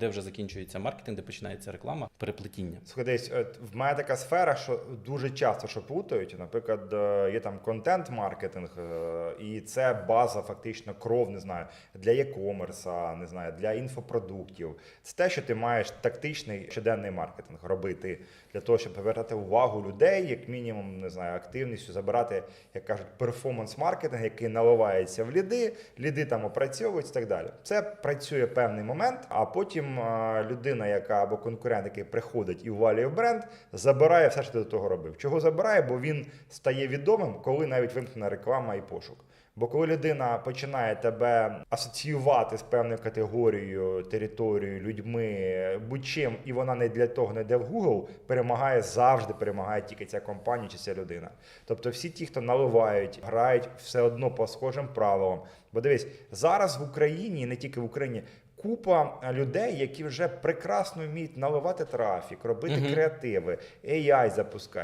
де вже закінчується маркетинг, де починається реклама, переплетіння. От в мене така сфера, що дуже часто що плутають. Наприклад, е, є там контент-маркетинг, е, і це база, фактично кров, не знаю, для e-commerce, не знаю, для інфопродуктів. Це те, що ти маєш тактичний щоденний маркетинг робити для того, щоб повертати увагу людей, як мінімум, не знаю, активністю забирати, як кажуть, перформанс-маркетинг, який наливається в ліди, ліди там опрацьовуються і так далі. Це працює певний момент, а потім людина, яка або конкурент, який приходить і ввалює в бренд, забирає все, що ти до того робив. Чого забирає? Бо він стає відомим, коли навіть вимкнена реклама і пошук. Бо коли людина починає тебе асоціювати з певною категорією, територією, людьми, будь-чим, і вона не для того не йде в Google, перемагає завжди, перемагає тільки ця компанія чи ця людина. Тобто всі ті, хто наливають, грають все одно по схожим правилам. Бо дивись, зараз в Україні, не тільки в Україні, купа людей, які вже прекрасно вміють наливати трафік, робити Мгм. креативи, AI запускають.